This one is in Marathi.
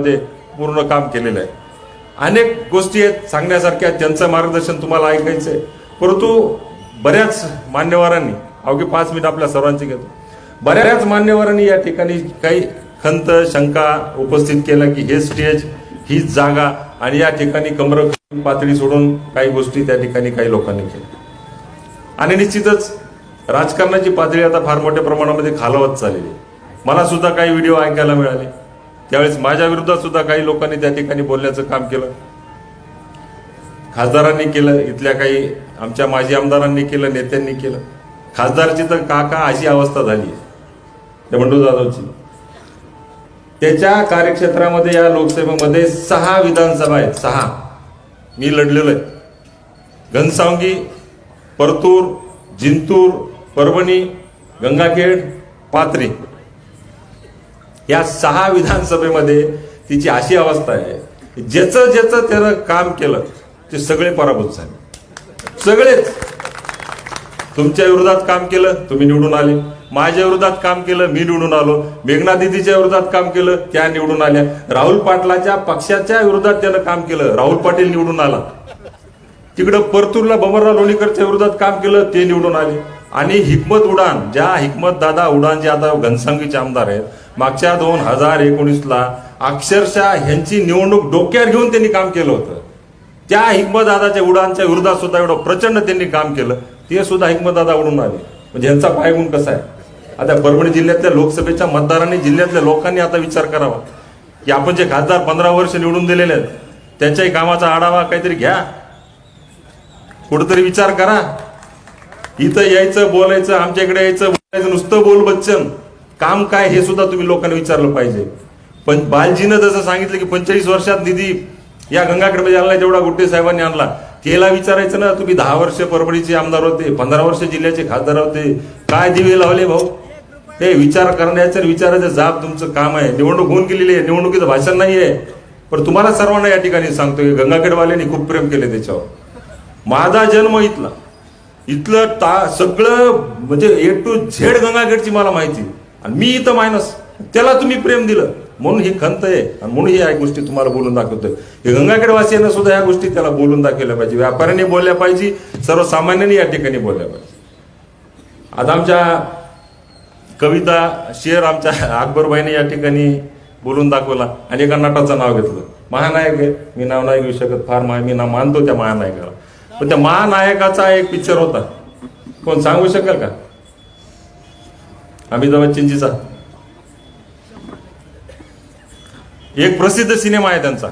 मध्ये पूर्ण काम केलेलं आहे. अनेक गोष्टी आहेत सांगण्यासारख्या त्यांचं मार्गदर्शन तुम्हाला ऐकायचंय. परंतु बऱ्याच मान्यवरांनी अवघे पाच मिनिट आपल्या सर्वांची घेतो. बऱ्याच मान्यवरांनी या ठिकाणी काही खंत शंका उपस्थित केल्या की हे स्टेज ही जागा आणि या ठिकाणी कमर पातळी सोडून काही गोष्टी त्या ठिकाणी काही लोकांनी केल्या. आणि निश्चितच राजकारणाची पातळी आता फार मोठ्या प्रमाणामध्ये खालवत चाललेली आहे. मला सुद्धा काही व्हिडिओ ऐकायला मिळाले. त्यावेळेस माझ्या विरोधात सुद्धा काही लोकांनी त्या ठिकाणी बोलण्याचं काम केलं. खासदारांनी केलं इथल्या काही आमच्या माजी आमदारांनी केलं नेत्यांनी केलं. खासदारची तर काका अशी अवस्था झाली आहे. बंडू जाधवची. त्याच्या कार्यक्षेत्रामध्ये या लोकसभेमध्ये सहा विधानसभा आहेत सहा. मी लढलेलो आहे. घनसावंगी परतूर जिंतूर परभणी गंगाखेड पात्री या सहा विधानसभेमध्ये तिची अशी अवस्था आहे ज्याचं ज्याचं त्यानं काम केलं ते सगळे पराभूत झाले. सगळेच. तुमच्या विरोधात काम केलं तुम्ही निवडून आले. माझ्या विरोधात काम केलं मी निवडून आलो. मेघना दिदीच्या विरोधात काम केलं त्या निवडून आल्या. राहुल पाटलाच्या पक्षाच्या विरोधात त्यानं काम केलं. राहुल पाटील निवडून आला. तिकडं परतूरला बबनराव लोणीकरच्या विरोधात काम केलं ते निवडून आले. आणि हिकमत उडान ज्या हिकमत दादा उडान जे आता घनसांगीचे आमदार आहेत मागच्या दोन हजार एकोणीसला अक्षरशः ह्यांची निवडणूक डोक्यावर घेऊन त्यांनी काम केलं होतं. त्या हिकमत दादाच्या उडानच्या विरोधात सुद्धा एवढं प्रचंड त्यांनी काम केलं. ते सुद्धा हिकमतदादा उडून आले. म्हणजे ह्यांचा पायगुण कसा आहे? आता परभणी जिल्ह्यातल्या लोकसभेच्या मतदारांनी जिल्ह्यातल्या लोकांनी आता विचार करावा. की आपण जे खासदार पंधरा वर्ष निवडून दिलेले आहेत त्यांच्याही कामाचा आढावा काहीतरी घ्या. कुठेतरी विचार करा. इथं यायचं बोलायचं आमच्या इकडे यायचं बोलायचं नुसतं बोल बच्चन काम काय हे सुद्धा तुम्ही लोकांनी विचारलं पाहिजे. पण बालजीनं जसं सांगितलं की पंचेचाळीस वर्षात निधी या गंगाकडे आणला जेवढा गुट्टे साहेबांनी आणला त्याला विचारायचं ना तुम्ही दहा वर्ष परभणीचे आमदार होते पंधरा वर्ष जिल्ह्याचे खासदार होते. काय दिवे लावले भाऊ? हे विचार करण्याचं विचाराचं जाब तुमचं काम आहे. निवडणूक होऊन गेलेली आहे. निवडणुकीचं भाषण नाही आहे. पण तुम्हाला सर्वांना या ठिकाणी सांगतो की गंगाखेडवाल्यांनी खूप प्रेम केले त्याच्यावर. माझा जन्म इथला. इथलं ता सगळं म्हणजे ए टू झेड गंगाखेडची मला माहिती. आणि मी इथं मायनस त्याला तुम्ही प्रेम दिलं. म्हणून ही खंत आहे. आणि म्हणून या गोष्टी तुम्हाला बोलून दाखवतोय. हे गंगाखेडवासियांना सुद्धा या गोष्टी त्याला बोलून दाखवल्या पाहिजे. व्यापाऱ्याने बोलल्या पाहिजे. सर्वसामान्यांनी या ठिकाणी बोलल्या पाहिजे. आता आमच्या कविता शेर आमच्या अकबरबाईने या ठिकाणी बोलून दाखवला. आणि एका नटाचं नाव घेतलं. महानायक आहे. मी नाव नाही घेऊ शकत. फार महा मी नाव मानतो त्या महानायकाला. पण त्या महानायकाचा एक पिक्चर होता. कोण सांगू शकेल का? अमिताभ बच्चनजीचा. एक प्रसिद्ध सिनेमा आहे त्यांचा.